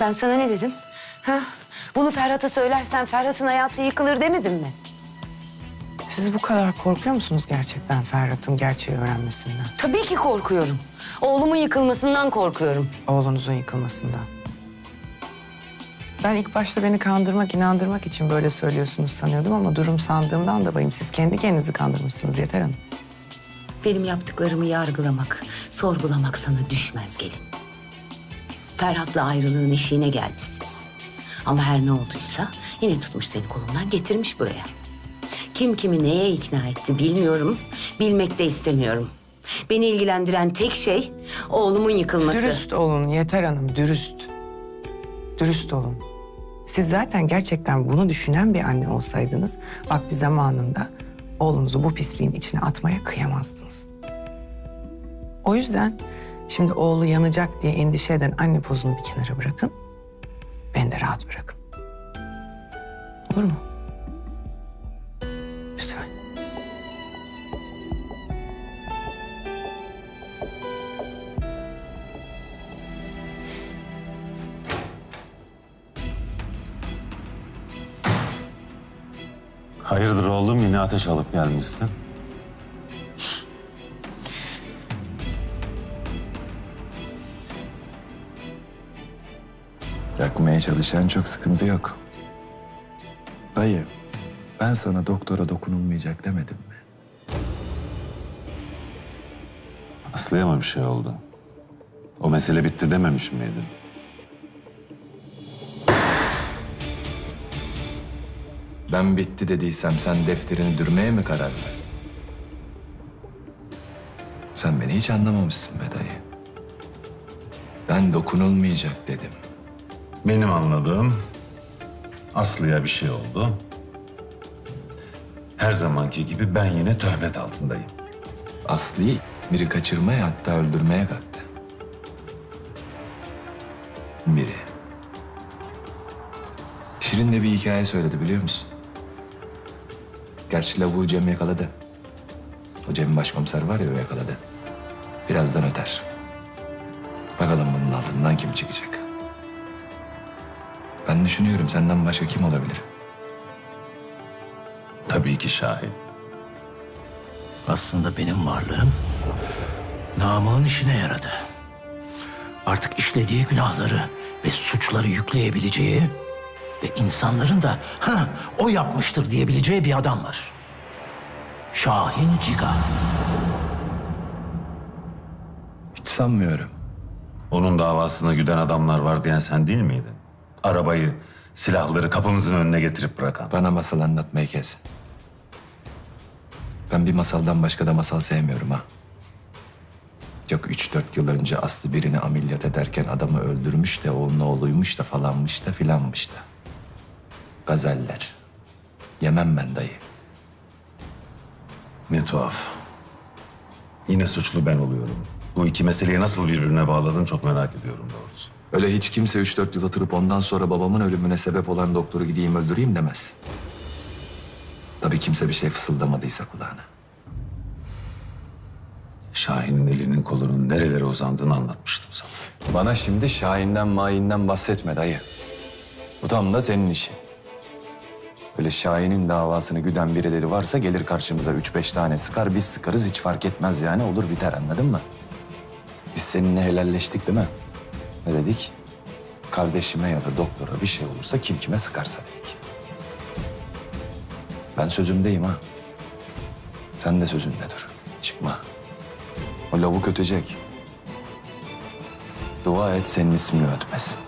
Ben sana ne dedim? Ha? Bunu Ferhat'a söylersen Ferhat'ın hayatı yıkılır demedim mi? Siz bu kadar korkuyor musunuz gerçekten Ferhat'ın gerçeği öğrenmesinden? Tabii ki korkuyorum. Oğlumun yıkılmasından korkuyorum. Oğlunuzun yıkılmasından. Ben ilk başta beni kandırmak, inandırmak için böyle söylüyorsunuz sanıyordum ama durum sandığımdan da vahim. Siz kendi kendinizi kandırmışsınız Yeter Hanım. Benim yaptıklarımı yargılamak, sorgulamak sana düşmez gelin. Ferhat'la ayrılığın eşiğine gelmişsiniz. Ama her ne olduysa yine tutmuş seni kolundan getirmiş buraya. Kim kimi neye ikna etti bilmiyorum, bilmek de istemiyorum. Beni ilgilendiren tek şey oğlumun yıkılması. Dürüst olun Yeter Hanım, dürüst. Dürüst olun. Siz zaten gerçekten bunu düşünen bir anne olsaydınız... ...vakti zamanında oğlunuzu bu pisliğin içine atmaya kıyamazdınız. O yüzden şimdi oğlu yanacak diye endişe eden anne pozunu bir kenara bırakın. Beni de rahat bırakın. Olur mu? Lütfen. Hayırdır oğlum yine ateş alıp gelmişsin. Yakmaya çalışan çok sıkıntı yok. Dayı, ben sana doktora dokunulmayacak demedim mi? Aslı'ya mı bir şey oldu? O mesele bitti dememiş miydin? Ben bitti dediysem sen defterini dürmeye mi karar verdin? Sen beni hiç anlamamışsın be dayı. Ben dokunulmayacak dedim. Benim anladığım Aslı'ya bir şey oldu. Her zamanki gibi ben yine töhmet altındayım. Aslı'yı biri kaçırmaya hatta öldürmeye kalktı. Biri. Şirin de bir hikaye söyledi biliyor musun? Gerçi lavuğu Cem yakaladı. O Cem başkomiser var ya o yakaladı. Birazdan öter. Bakalım bunun altından kim çıkacak? Ben düşünüyorum senden başka kim olabilir? Tabii ki Şahin. Aslında benim varlığım namığın işine yaradı. Artık işlediği günahları ve suçları yükleyebileceği ve insanların da ha o yapmıştır diyebileceği bir adam var. Şahin Ciga. Hiç sanmıyorum. Onun davasına güden adamlar var diyen sen değil miydin? Arabayı, silahları kapımızın önüne getirip bırakan. Bana masal anlatmayı kes. Ben bir masaldan başka da masal sevmiyorum ha. Yok üç dört yıl önce Aslı birini ameliyat ederken adamı öldürmüş de onun oğluymuş da falanmış da filanmış da. Gazeller. Yemem ben dayı. Ne tuhaf. Yine suçlu ben oluyorum. Bu iki meseleyi nasıl birbirine bağladın çok merak ediyorum doğrusu. Öyle hiç kimse üç dört yıl oturup ondan sonra babamın ölümüne sebep olan doktoru gideyim öldüreyim demez. Tabii kimse bir şey fısıldamadıysa kulağına. Şahin'in elinin kolunun nerelere uzandığını anlatmıştım sana. Bana şimdi Şahin'den mayinden bahsetme dayı. Bu tam da senin işin. Böyle Şahin'in davasını güden birileri varsa gelir karşımıza üç beş tane sıkar, biz sıkarız hiç fark etmez yani olur biter anladın mı? Biz seninle helalleştik değil mi? Ne dedik? Kardeşime ya da doktora bir şey olursa kim kime sıkarsa dedik. Ben sözümdeyim ha. Sen de sözünde dur. Çıkma. O lavuk ötecek. Dua et senin ismini ötmesin.